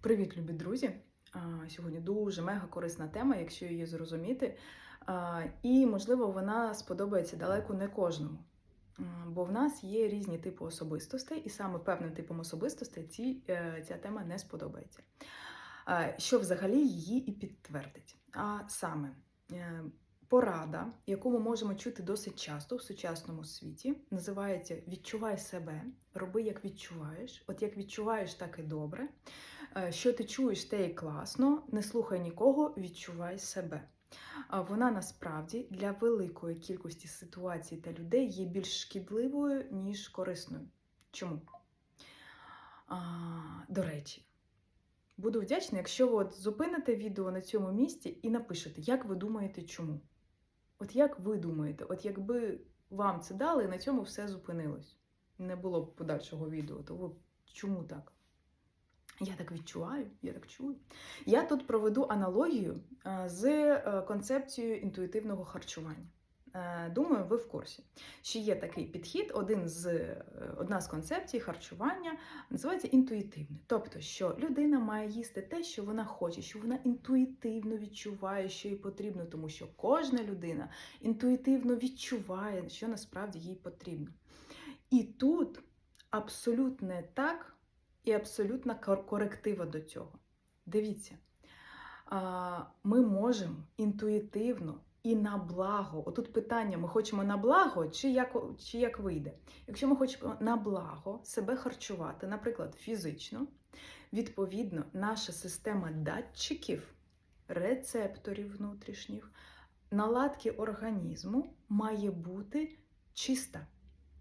Привіт, любі друзі! Сьогодні дуже мега корисна тема, якщо її зрозуміти. І, можливо, вона сподобається далеко не кожному. Бо в нас є різні типи особистостей, і саме певним типом особистостей ці, е, ця тема не сподобається. Що взагалі її і підтвердить. А саме е, порада, яку ми можемо чути досить часто в сучасному світі, називається Відчувай себе, роби як відчуваєш. От як відчуваєш, так і добре. Е, Що ти чуєш, те і класно, не слухай нікого, відчувай себе. Вона насправді для великої кількості ситуацій та людей є більш шкідливою, ніж корисною. Чому? А, До речі, буду вдячна, якщо ви от зупините відео на цьому місці і напишете, як ви думаєте, чому. От як ви думаєте, от якби вам це дали, на цьому все зупинилось. Не було б подальшого відео, то ви чому так? Я так відчуваю, я так чую. Я тут проведу аналогію е, з е, концепцією інтуїтивного харчування. Е, Думаю, ви в курсі, що є такий підхід, один з, одна з концепцій харчування називається інтуїтивне. Тобто, що людина має їсти те, що вона хоче, що вона інтуїтивно відчуває, що їй потрібно, тому що кожна людина інтуїтивно відчуває, що насправді їй потрібно. І тут абсолютно так і абсолютна коректива до цього. Дивіться, ми можемо інтуїтивно і на благо. Отут питання: ми хочемо на благо, чи як, чи як вийде. Якщо ми хочемо на благо себе харчувати, наприклад, фізично, відповідно, наша система датчиків, рецепторів внутрішніх, наладки організму має бути чиста,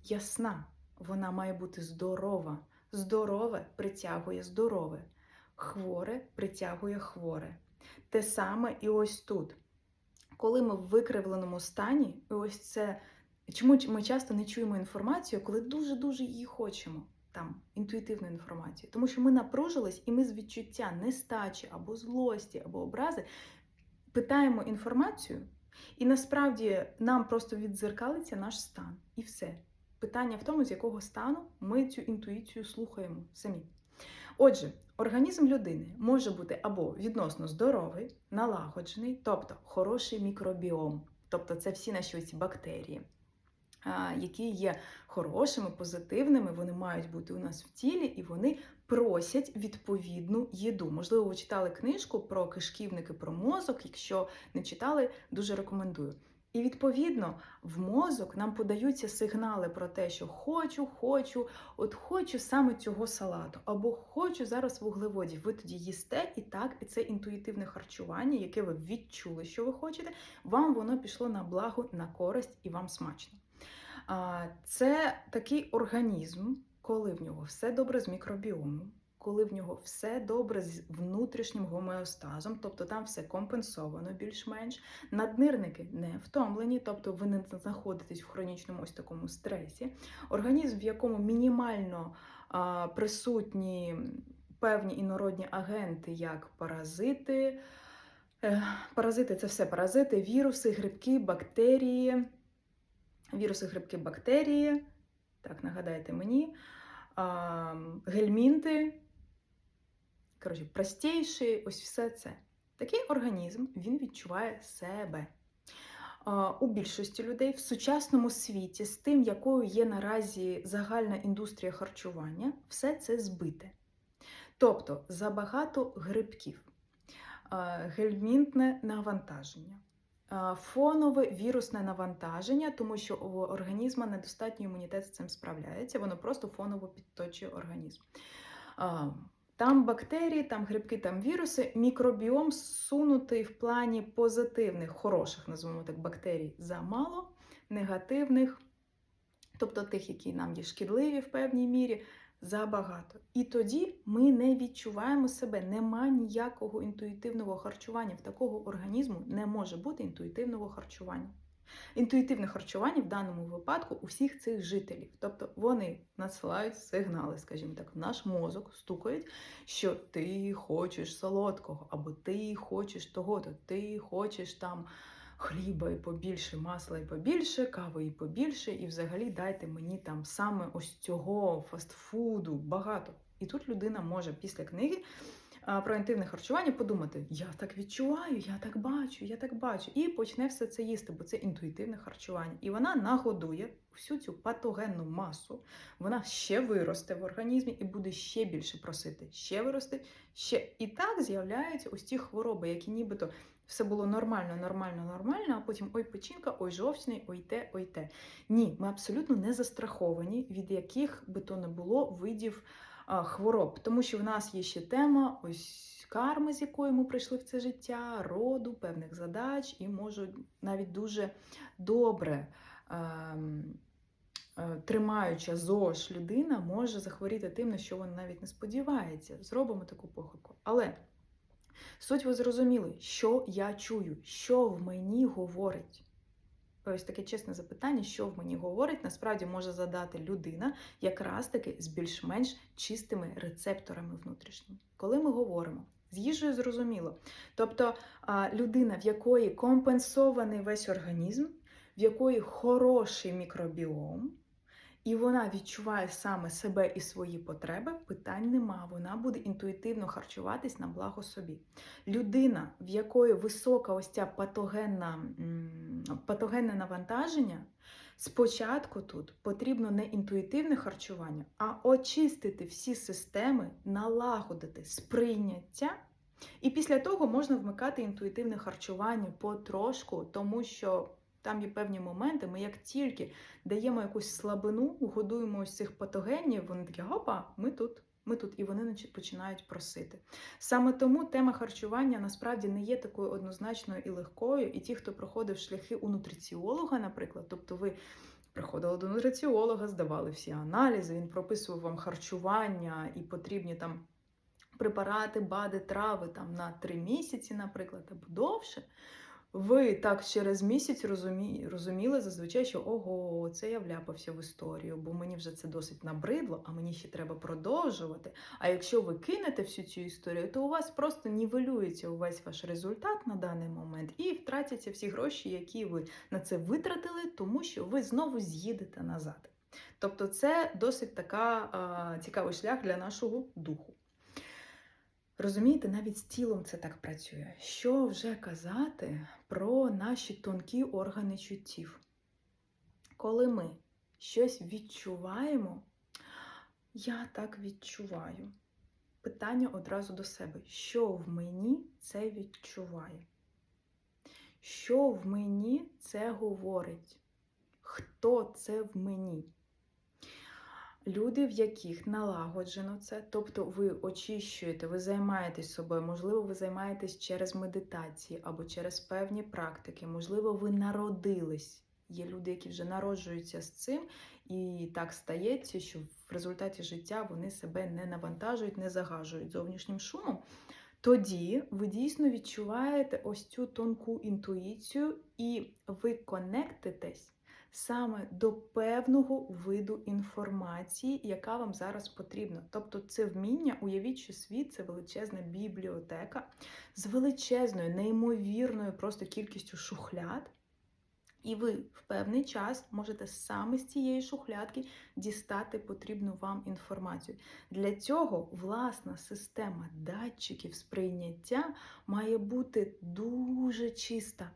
ясна. Вона має бути здорова. Здорове притягує здорове, хворе притягує хворе. Те саме і ось тут. Коли ми в викривленому стані, і ось це чому ми часто не чуємо інформацію, коли дуже-дуже її хочемо, там інтуїтивну інформацію. Тому що ми напружились і ми з відчуття нестачі або злості, або образи питаємо інформацію, і насправді нам просто віддзеркалиться наш стан. І все. Питання в тому, з якого стану ми цю інтуїцію слухаємо самі. Отже, організм людини може бути або відносно здоровий, налагоджений, тобто хороший мікробіом, тобто це всі наші ці бактерії, які є хорошими, позитивними, вони мають бути у нас в тілі і вони просять відповідну їду. Можливо, ви читали книжку про кишківники, про мозок. Якщо не читали, дуже рекомендую. І відповідно в мозок нам подаються сигнали про те, що хочу, хочу, от хочу саме цього салату, або хочу зараз вуглеводів. Ви тоді їсте і так, і це інтуїтивне харчування, яке ви відчули, що ви хочете. Вам воно пішло на благо, на користь і вам смачно. Це такий організм, коли в нього все добре з мікробіомом, коли в нього все добре з внутрішнім гомеостазом, тобто там все компенсовано більш-менш. Наднирники не втомлені, тобто ви не знаходитесь в хронічному ось такому стресі. Організм, в якому мінімально а, присутні певні інородні агенти, як паразити. Е, Паразити це все паразити, віруси, грибки, бактерії. Віруси, грибки, бактерії. Так, нагадайте мені. Гельмінти, коротше, простіші, ось все це. Такий організм він відчуває себе. У більшості людей в сучасному світі, з тим, якою є наразі загальна індустрія харчування, все це збите. Тобто забагато грибків, гельмінтне навантаження. Фонове вірусне навантаження, тому що у організму недостатній імунітет з цим справляється, воно просто фоново підточує організм. Там бактерії, там грибки, там віруси, мікробіом сунутий в плані позитивних, хороших, називаємо так, бактерій замало, негативних, тобто тих, які нам є шкідливі в певній мірі, забагато. І тоді ми не відчуваємо себе, нема ніякого інтуїтивного харчування. В такого організму не може бути інтуїтивного харчування. Інтуїтивне харчування в даному випадку у всіх цих жителів. Тобто вони надсилають сигнали, скажімо так, в наш мозок стукають, що ти хочеш солодкого, або ти хочеш того-то, ти хочеш там хліба і побільше, масла і побільше, кави і побільше, і взагалі дайте мені там саме ось цього фастфуду багато. І тут людина може після книги про інтуїтивне харчування, подумати: я так відчуваю, я так бачу, я так бачу. І почне все це їсти, бо це інтуїтивне харчування. І вона нагодує всю цю патогенну масу, вона ще виросте в організмі і буде ще більше просити, ще виросте, ще. І так з'являються ось ті хвороби, які нібито все було нормально, нормально, нормально, а потім ой печінка, ой жовчний, ой те, ой те. Ні, ми абсолютно не застраховані, від яких би то не було видів хвороб, тому що в нас є ще тема ось карми, з якою ми прийшли в це життя, роду, певних задач, і можуть навіть дуже добре. ем, е, Тримаюча ЗОЖ людина може захворіти тим, на що вона навіть не сподівається. Зробимо таку похибку. Але суть ви зрозуміли, що я чую, що в мені говорить. Ось таке чесне запитання, що в мені говорить, насправді може задати людина, якраз таки з більш-менш чистими рецепторами внутрішніми. Коли ми говоримо з їжею зрозуміло. Тобто людина, в якої компенсований весь організм, в якої хороший мікробіом, і вона відчуває саме себе і свої потреби, питань нема. Вона буде інтуїтивно харчуватись на благо собі. Людина, в якої висока ось ця патогенна, патогенне навантаження, спочатку тут потрібно не інтуїтивне харчування, а очистити всі системи, налагодити сприйняття. І після того можна вмикати інтуїтивне харчування потрошку, тому що там є певні моменти. Ми як тільки даємо якусь слабину, годуємо ось цих патогенів, вони такі гопа, ми тут. Ми тут і вони починають просити. Саме тому тема харчування насправді не є такою однозначною і легкою. І ті, хто проходив шляхи у нутриціолога, наприклад, тобто ви приходили до нутриціолога, здавали всі аналізи, він прописував вам харчування і потрібні там препарати, бади, трави там на три місяці, наприклад, або довше. Ви так через місяць розумі... розуміли зазвичай, що ого, це я вляпався в історію, бо мені вже це досить набридло, а мені ще треба продовжувати. А якщо ви кинете всю цю історію, то у вас просто нівелюється увесь ваш результат на даний момент і втратяться всі гроші, які ви на це витратили, тому що ви знову з'їдете назад. Тобто, це досить така а, цікавий шлях для нашого духу. Розумієте, навіть з тілом це так працює. Що вже казати про наші тонкі органи чуттів? Коли ми щось відчуваємо, я так відчуваю. Питання одразу до себе: що в мені це відчуває? Що в мені це говорить? Хто це в мені? Люди, в яких налагоджено це, тобто ви очищуєте, ви займаєтесь собою, можливо, ви займаєтесь через медитації або через певні практики, можливо, ви народились. Є люди, які вже народжуються з цим, і так стається, що в результаті життя вони себе не навантажують, не загажують зовнішнім шумом. Тоді ви дійсно відчуваєте ось цю тонку інтуїцію, і ви конектитесь саме до певного виду інформації, яка вам зараз потрібна. Тобто, це вміння, уявіть, що світ це величезна бібліотека з величезною, неймовірною просто кількістю шухляд. І ви в певний час можете саме з цієї шухлядки дістати потрібну вам інформацію. Для цього власна система датчиків сприйняття має бути дуже чиста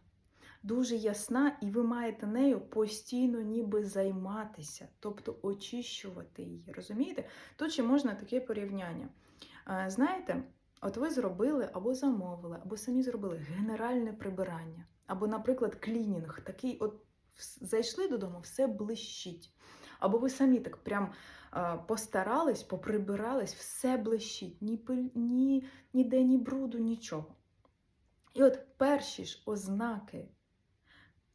дуже ясна, і ви маєте нею постійно ніби займатися, тобто очищувати її. Розумієте? Тут ще можна таке порівняння. Знаєте, от ви зробили або замовили, або самі зробили генеральне прибирання, або, наприклад, клінінг, такий от зайшли додому, все блищить. Або ви самі так прям постарались, поприбирались, все блищить, ні пиль, ні, ніде ні бруду, нічого. І от перші ж ознаки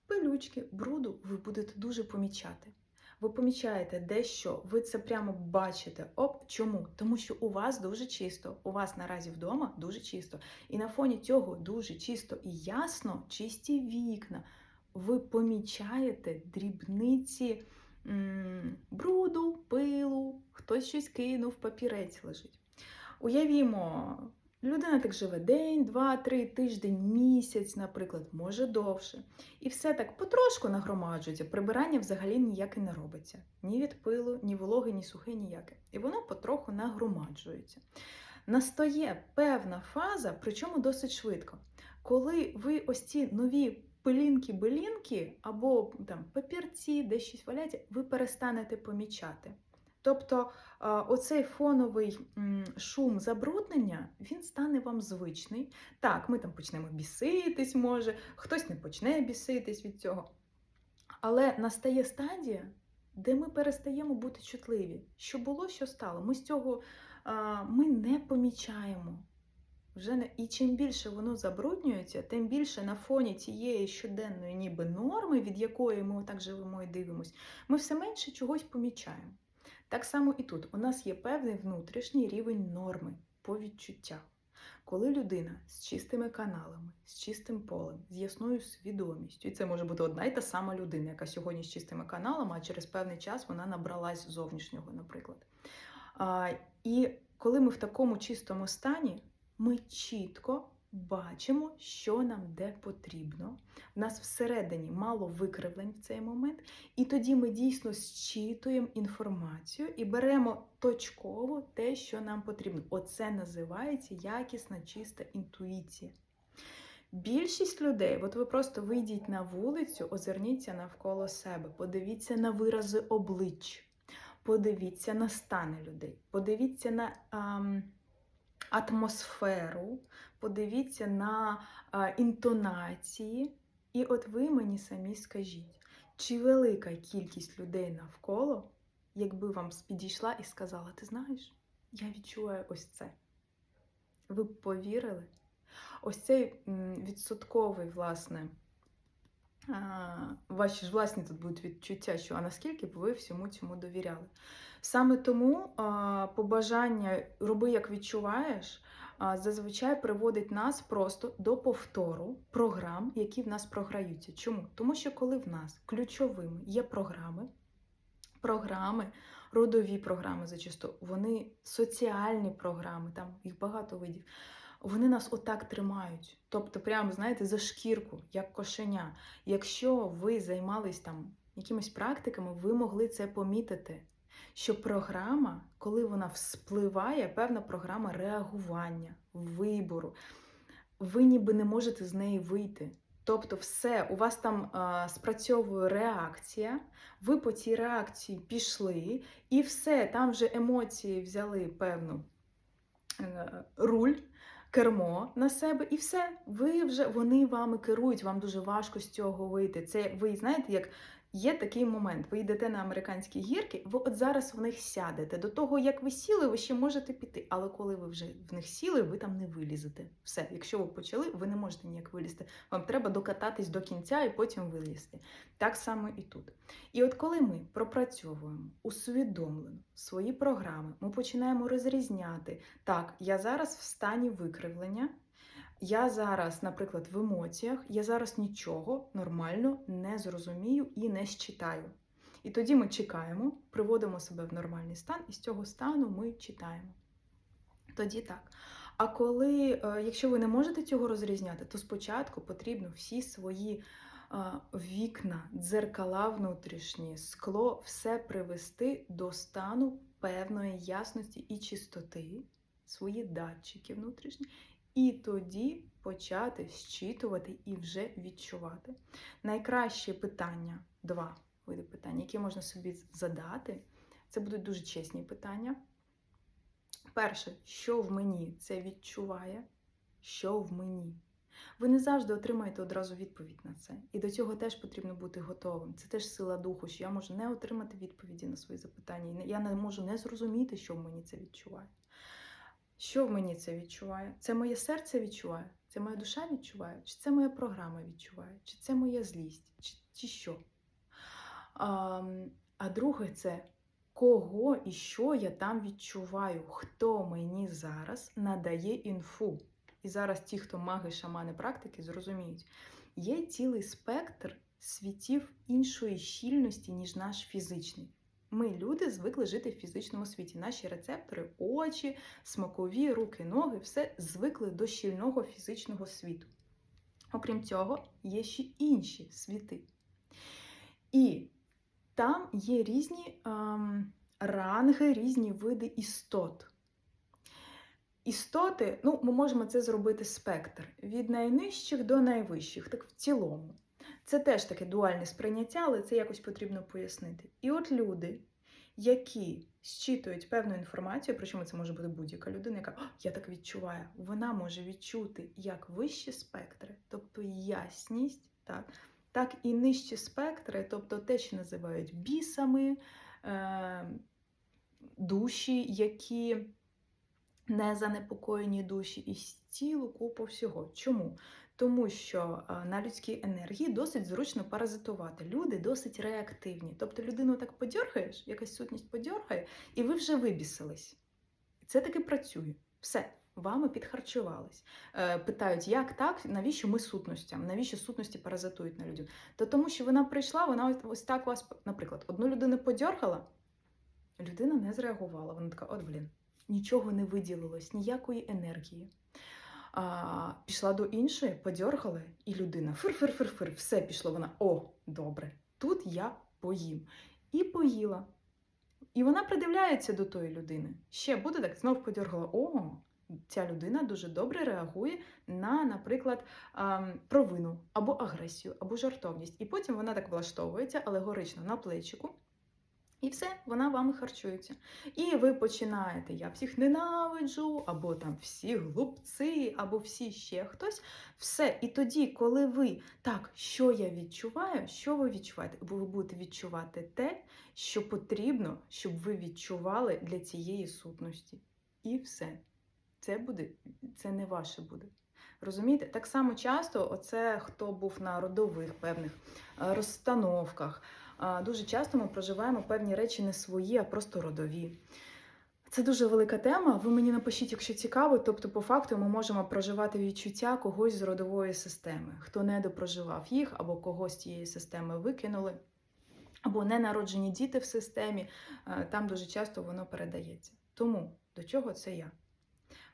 пилючки, бруду ви будете дуже помічати. Ви помічаєте дещо, ви це прямо бачите. Оп, чому? Тому що у вас дуже чисто, у вас наразі вдома дуже чисто. І на фоні цього дуже чисто і ясно, чисті вікна. Ви помічаєте дрібниці м бруду, пилу, хтось щось кинув, папірець лежить. Уявімо, Людина так живе день, два, три, тиждень, місяць, наприклад, може довше. І все так потрошку нагромаджується. Прибирання взагалі ніяке не робиться. Ні від пилу, ні вологи, ні сухе, ніяке. І воно потроху нагромаджується. настає певна фаза, причому досить швидко. Коли ви ось ці нові пилінки-билінки або там папірці, десь щось валяється, ви перестанете помічати. Тобто оцей фоновий шум забруднення він стане вам звичний. Так, ми там почнемо біситись, може, хтось не почне біситись від цього. Але настає стадія, де ми перестаємо бути чутливі. Що було, що стало. Ми з цього ми не помічаємо. Вже не... І чим більше воно забруднюється, тим більше на фоні цієї щоденної ніби норми, від якої ми так живемо і дивимось, ми все менше чогось помічаємо. Так само і тут у нас є певний внутрішній рівень норми по відчуттях. Коли людина з чистими каналами, з чистим полем, з ясною свідомістю, і це може бути одна й та сама людина, яка сьогодні з чистими каналами, а через певний час вона набралась зовнішнього, наприклад. А, І коли ми в такому чистому стані, ми чітко бачимо, що нам де потрібно. У нас всередині мало викривлень в цей момент, і тоді ми дійсно зчитуємо інформацію і беремо точково те, що нам потрібно. Оце називається якісна чиста інтуїція. Більшість людей, от ви просто вийдіть на вулицю, озирніться навколо себе, подивіться на вирази облич, подивіться на стани людей, подивіться на ам, атмосферу, подивіться на а, інтонації. І от ви мені самі скажіть, чи велика кількість людей навколо, якби вам підійшла і сказала, ти знаєш, я відчуваю ось це. Ви б повірили? Ось цей відсотковий, власне, ваші ж власні тут будуть відчуття, що а наскільки б ви всьому цьому довіряли. Саме тому побажання роби, як відчуваєш, зазвичай приводить нас просто до повтору програм, які в нас програються. Чому? Тому що коли в нас ключовими є програми, програми, родові програми зачасту, вони соціальні програми, там їх багато видів. Вони нас отак тримають. Тобто, прямо, знаєте, за шкірку, як кошеня. Якщо ви займались там якимись практиками, ви могли це помітити. Що програма, коли вона вспливає, певна програма реагування, вибору, ви ніби не можете з неї вийти. Тобто, все, у вас там а, спрацьовує реакція, ви по цій реакції пішли, і все, там вже емоції взяли певну е, руль, кермо на себе, і все. Ви вже вони вами керують, вам дуже важко з цього вийти. Це ви знаєте, як є такий момент. Ви йдете на американські гірки, ви от зараз в них сядете. До того, як ви сіли, ви ще можете піти. Але коли ви вже в них сіли, ви там не вилізете. Все, якщо ви почали, ви не можете ніяк вилізти. Вам треба докататись до кінця і потім вилізти. Так само і тут. І от коли ми пропрацьовуємо усвідомлено свої програми, ми починаємо розрізняти. Так, я зараз в стані викривлення. Я зараз, наприклад, в емоціях, я зараз нічого нормально не зрозумію і не считаю. І тоді ми чекаємо, приводимо себе в нормальний стан, і з цього стану ми читаємо. Тоді так. А коли, е, якщо ви не можете цього розрізняти, то спочатку потрібно всі свої е, вікна, дзеркала внутрішні, скло, все привести до стану певної ясності і чистоти, свої датчики внутрішні, і тоді почати зчитувати і вже відчувати. Найкраще питання, два види питань, які можна собі задати, це будуть дуже чесні питання. Перше, що в мені це відчуває, що в мені. Ви не завжди отримаєте одразу відповідь на це. І до цього теж потрібно бути готовим. Це теж сила духу, що я можу не отримати відповіді на свої запитання. Я не можу не зрозуміти, що в мені це відчуває. Що мені це відчуває? Це моє серце відчуває? Це моя душа відчуває? Чи це моя програма відчуває? Чи це моя злість? Чи, чи що? А, а друге, це кого і що я там відчуваю? Хто мені зараз надає інфу? І зараз ті, хто маги, шамани, практики, зрозуміють, є цілий спектр світів іншої щільності, ніж наш фізичний. Ми, люди, звикли жити в фізичному світі. Наші рецептори, очі, смакові, руки, ноги все звикли до щільного фізичного світу. Окрім цього, є ще інші світи. І там є різні ем, ранги, різні види істот. істоти, ну, ми можемо це зробити спектр від найнижчих до найвищих, так в цілому. Це теж таке дуальне сприйняття, але це якось потрібно пояснити. І от люди, які зчитують певну інформацію, причому це може бути будь-яка людина, яка я так відчуваю, вона може відчути як вищі спектри, тобто ясність, так, так і нижчі спектри, тобто те, що називають бісами, е, душі, які не занепокоєні душі, і цілу купу всього. Чому? Тому що е, на людській енергії досить зручно паразитувати. Люди досить реактивні. Тобто людину так подьоргаєш, якась сутність подьоргає, і ви вже вибісились. Це таки працює. Все, вами підхарчувались. Е, питають, як так, навіщо ми сутностям? Навіщо сутності паразитують на людях? То тому, що вона прийшла, вона ось так вас, наприклад, одну людину подьоргала, людина не зреагувала. Вона така, от блін, нічого не виділилось, ніякої енергії. А, пішла до іншої, подьоргали, і людина фир-фир-фир-фир, все пішло. Вона о, добре, тут я поїм. І поїла. І вона придивляється до тої людини. Ще буде так, знов подьоргала. О, ця людина дуже добре реагує на, наприклад, провину або агресію, або жартовність. І потім вона так влаштовується алегорично на плечику. І все, вона вами харчується. І ви починаєте, я всіх ненавиджу, або там всі глупці, або всі ще хтось. Все. І тоді, коли ви так, що я відчуваю, що ви відчуваєте? Бо ви будете відчувати те, що потрібно, щоб ви відчували для цієї сутності. І все. Це буде, це не ваше буде. Розумієте? Так само часто, оце хто був на родових певних е, розстановках. Дуже часто ми проживаємо певні речі не свої, а просто родові. Це дуже велика тема. Ви мені напишіть, якщо цікаво. Тобто, по факту, ми можемо проживати відчуття когось з родової системи, хто не допроживав їх, або когось з цієї системи викинули, або ненароджені діти в системі. Е, Там дуже часто воно передається. Тому до чого це я?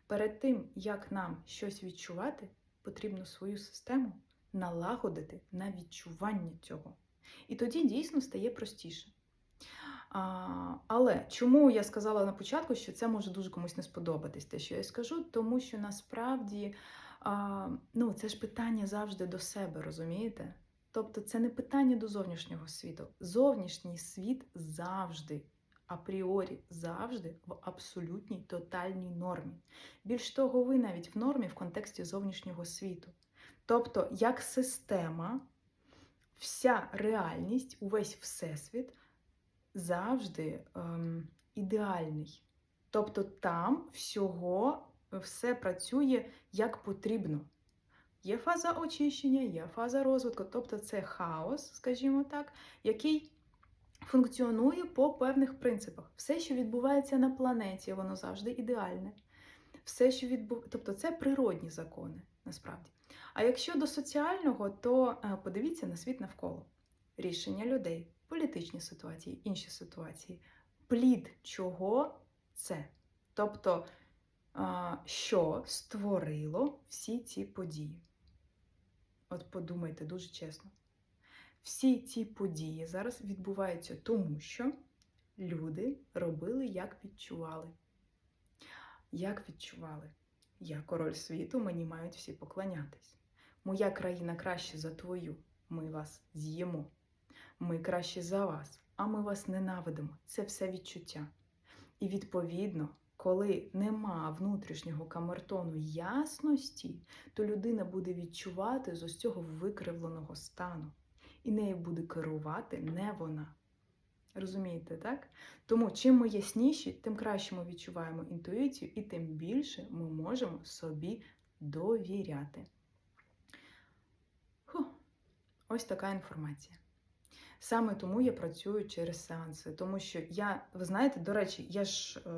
Перед тим, як нам щось відчувати, потрібно свою систему налагодити на відчування цього. І тоді дійсно стає простіше. А, але чому я сказала на початку, що це може дуже комусь не сподобатись, те, що я скажу, тому що насправді а, ну, це ж питання завжди до себе, розумієте? Тобто це не питання до зовнішнього світу. Зовнішній світ завжди, апріорі, завжди в абсолютній тотальній нормі. Більш того, ви навіть в нормі в контексті зовнішнього світу. Тобто, як система, вся реальність, увесь всесвіт завжди ем, ідеальний. Тобто там всього все працює як потрібно. Є фаза очищення, є фаза розвитку, тобто це хаос, скажімо так, який функціонує по певних принципах. Все, що відбувається на планеті, воно завжди ідеальне. Все, що відбу... Тобто це природні закони, насправді. А якщо до соціального, то е, подивіться на світ навколо. Рішення людей, політичні ситуації, інші ситуації. Плід чого це? Тобто, що створило всі ці події? От подумайте дуже чесно. Всі ці події зараз відбуваються тому, що люди робили, як відчували. Як відчували? Я король світу, мені мають всі поклонятись. Моя країна краще за твою. Ми вас з'їмо. Ми краще за вас, а ми вас ненавидимо. Це все відчуття. І відповідно, коли нема внутрішнього камертону ясності, то людина буде відчувати з ось цього викривленого стану. І нею буде керувати не вона. Розумієте, так? Тому чим ми ясніші, тим краще ми відчуваємо інтуїцію, і тим більше ми можемо собі довіряти. Ось така інформація. Саме тому я працюю через сеанси, тому що я, ви знаєте, до речі, я ж е,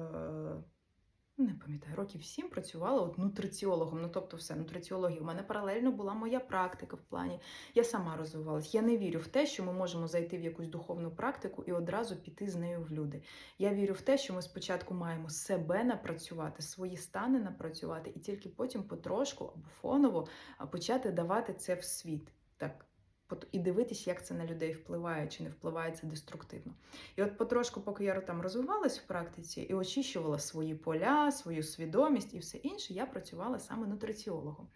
не пам'ятаю, років сім працювала от нутриціологом. Ну, тобто, все, нутриціологія. У мене паралельно була моя практика в плані. Я сама розвивалась. Я не вірю в те, що ми можемо зайти в якусь духовну практику і одразу піти з нею в люди. Я вірю в те, що ми спочатку маємо себе напрацювати, свої стани напрацювати, і тільки потім потрошку або фоново почати давати це в світ. Так, І дивитись, як це на людей впливає, чи не впливає це деструктивно. І от потрошку, поки я там розвивалась в практиці і очищувала свої поля, свою свідомість і все інше, я працювала саме нутриціологом.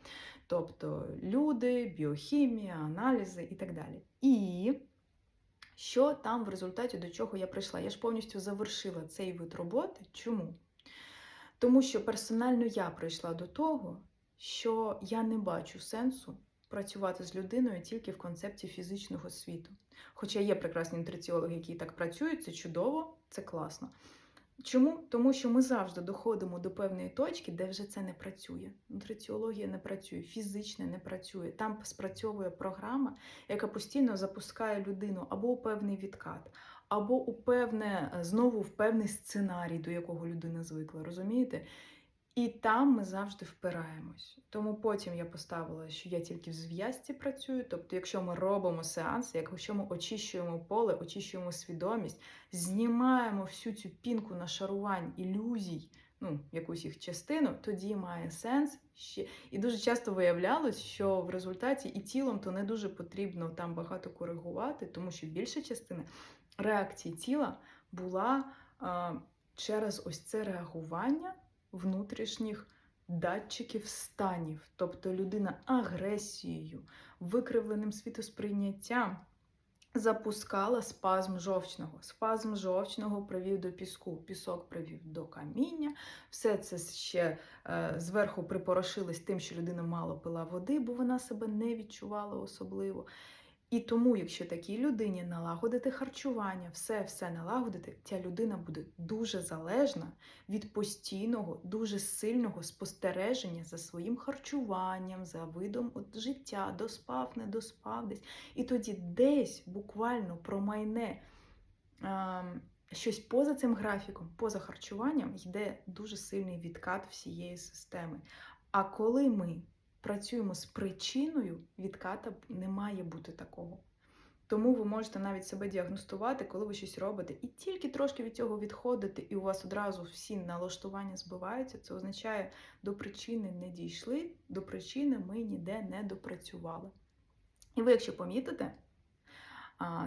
Тобто люди, біохімія, аналізи і так далі. І що там в результаті до чого я прийшла? Я ж повністю завершила цей вид роботи. Чому? Тому що персонально я прийшла до того, що я не бачу сенсу працювати з людиною тільки в концепті фізичного світу. Хоча є прекрасні нутриціологи, які так працюють, це чудово, це класно. Чому? Тому що ми завжди доходимо до певної точки, де вже це не працює. Нутриціологія не працює, фізичне не працює. Там спрацьовує програма, яка постійно запускає людину або у певний відкат, або у певне, знову в певний сценарій, до якого людина звикла, розумієте? І там ми завжди впираємось. Тому потім я поставила, що я тільки в зв'язці працюю. Тобто, якщо ми робимо сеанси, якщо ми очищуємо поле, очищуємо свідомість, знімаємо всю цю пінку нашарувань, ілюзій, ну, якусь їх частину, тоді має сенс ще. І дуже часто виявлялось, що в результаті і тілом то не дуже потрібно там багато коригувати, тому що більша частина реакції тіла була через ось це реагування внутрішніх датчиків станів, тобто людина агресією, викривленим світосприйняттям запускала спазм жовчного. Спазм жовчного привів до піску, пісок привів до каміння. Все це ще е, зверху припорошилось тим, що людина мало пила води, бо вона себе не відчувала особливо. І тому, якщо такій людині налагодити харчування, все все налагодити, ця людина буде дуже залежна від постійного, дуже сильного спостереження за своїм харчуванням, за видом от, життя, доспав, не доспав десь. І тоді десь буквально промайне а, щось поза цим графіком, поза харчуванням, йде дуже сильний відкат всієї системи. А коли ми працюємо з причиною, відката не має бути такого. Тому ви можете навіть себе діагностувати, коли ви щось робите, і тільки трошки від цього відходите, і у вас одразу всі налаштування збиваються. Це означає, до причини не дійшли, до причини ми ніде не допрацювали. І ви, якщо помітите,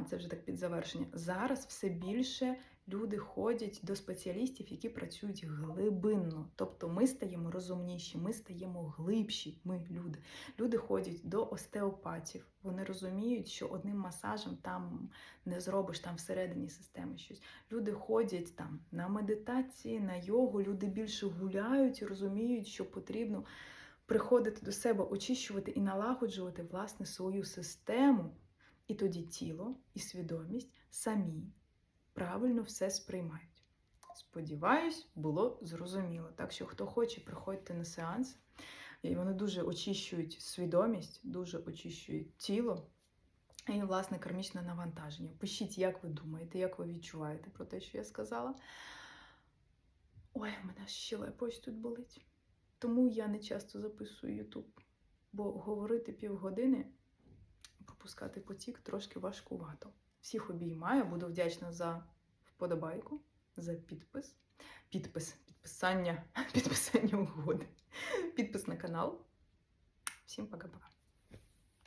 це вже так під завершення, зараз все більше люди ходять до спеціалістів, які працюють глибинно. Тобто ми стаємо розумніші, ми стаємо глибші, ми люди. Люди ходять до остеопатів. Вони розуміють, що одним масажем там не зробиш там всередині системи щось. Люди ходять там на медитації, на йогу, люди більше гуляють і розуміють, що потрібно приходити до себе, очищувати і налагоджувати власне свою систему. І тоді тіло і свідомість самі правильно все сприймають. Сподіваюсь, було зрозуміло. Так що, хто хоче, приходьте на сеанс. І вони дуже очищують свідомість, дуже очищують тіло і, власне, кармічне навантаження. Пишіть, як ви думаєте, як ви відчуваєте про те, що я сказала. Ой, в мене щелепа ось тут болить. Тому я не часто записую YouTube, бо говорити півгодини, пропускати потік трошки важкувато. Всіх обіймаю, буду вдячна за вподобайку, за підпис, підпис, підписання, підписання угоди, підпис на канал. Всім пока-пока.